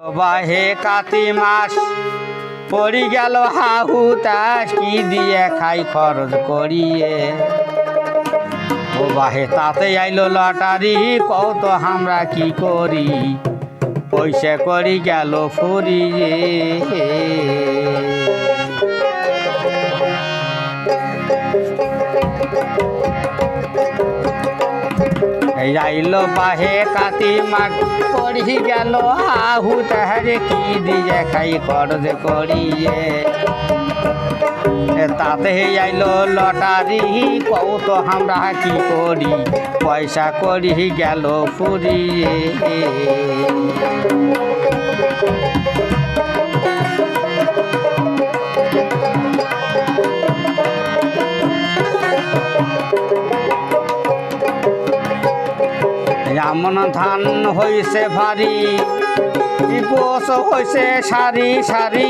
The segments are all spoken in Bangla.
বাহে কাতি মাস, পড়ি গেল হাহু তাস, কি দিয়ে খাই খরচ করিয়ে? ও বাহে, তাতে আইলো লটারি, কত আমরা কি করি? পয়সা করি গেল ফুরিয়ে। আইলো বাহে কাতি মাস পড়ি গেল আহু তাহারে, কি দিয়ে খাই খরচ করিয়ে। তাতে আইলো লটারি তো আমরা কি করি, পয়সা করি গেল ফুরিয়ে। এমন ধান হইছে ভারী গোস হইছে সারি সারি,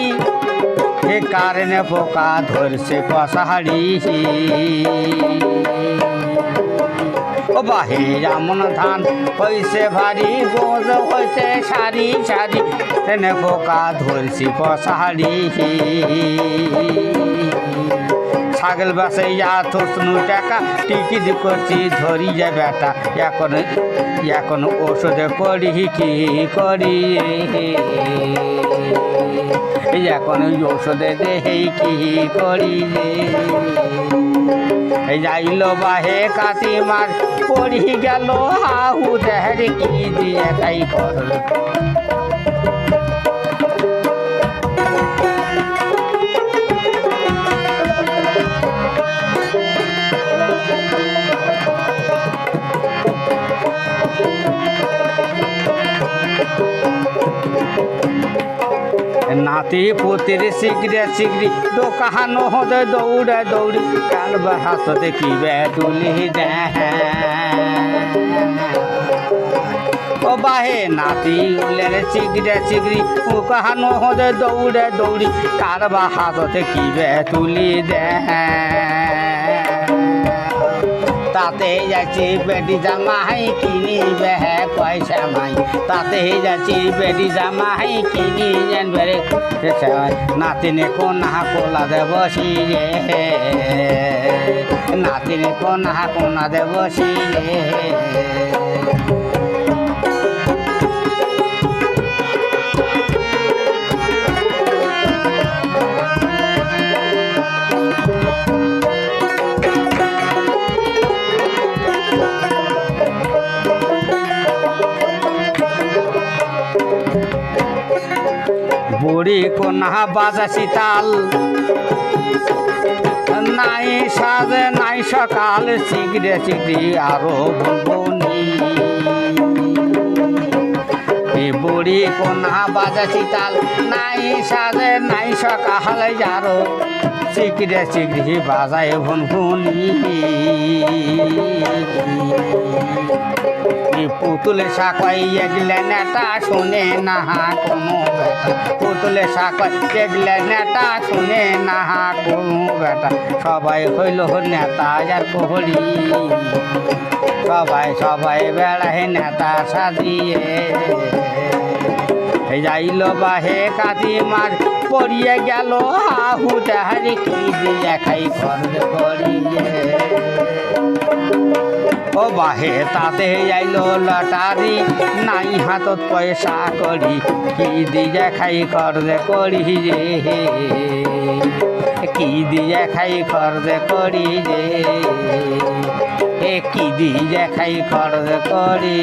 এ কারণে পোকা ধরছে কষাহারি ও বাহে এমন ধান হইছে ভারী গোস হইছে সারি সারি, এনে পোকা ধরছি কষাহারি ছাগল বাসে থসনু টাকা টিকিট করছি ধরি যে বেটা এখন এখন ওষুধে করি, কি করি? এখন ওষুধে দেহি, কি করি? যাইল বাহে কাতি মার, পড়ি গেল হাহু, দেহের কি দিয়ে তাই করল? নাতি পুতির শিগরে শিগরি দোকানো হদে দৌড়ে দৌড়ি, কাল হাত দেখিবে তুলি ও বাহে নাতি উলের চিগরে চিগরি উকাহানো হদে দৌড়ে দৌড়ি কার বা হাত দেখিবে তুলি দে তাতে যাচ্ছি বেটি জামাই কিনিবে পয়সা মাই তাতে যাচ্ছি বেটি জামাই কিনি জানবে নাতিনে কোনা কোলা দেবসি রে। নাতিনে কোনা কোনা দে রে। বুড়ি কোনা বাজাসি তাল নাই সাজে, নাই সকাল, চিগড়ে চিগড়ি আরও বনি এ বুড়ি কোনা বাজাসি তাল নাই সাজে, নাই সকাল, যারো চিগড়ে চিগড়ি বাজায় ভুনভুনি। পুতুলে সাকাই এগলে নেটা শুনে না কোনো বেটা পুতুলে সাকাই এগলে নেটা শুনে না কোনো বেটা সবাই হইল নেতা আর কোহরি সবাই সবাই বেড়ায় নেতা সাজিয়ে। যাইল বাহে কাতি মার পড়িয়ে গেল, আহু তাহারি কি দিয়ে খাই খরচ করিয়ে ও বাহে, তাতে যাইল লটারি, নাই হাতত পয়সা করি, কি দিয়ে খাই খরচ করি যে। কি দিয়ে খাই খরচ করি যে। এ কি দিয়ে খাই খরচ করি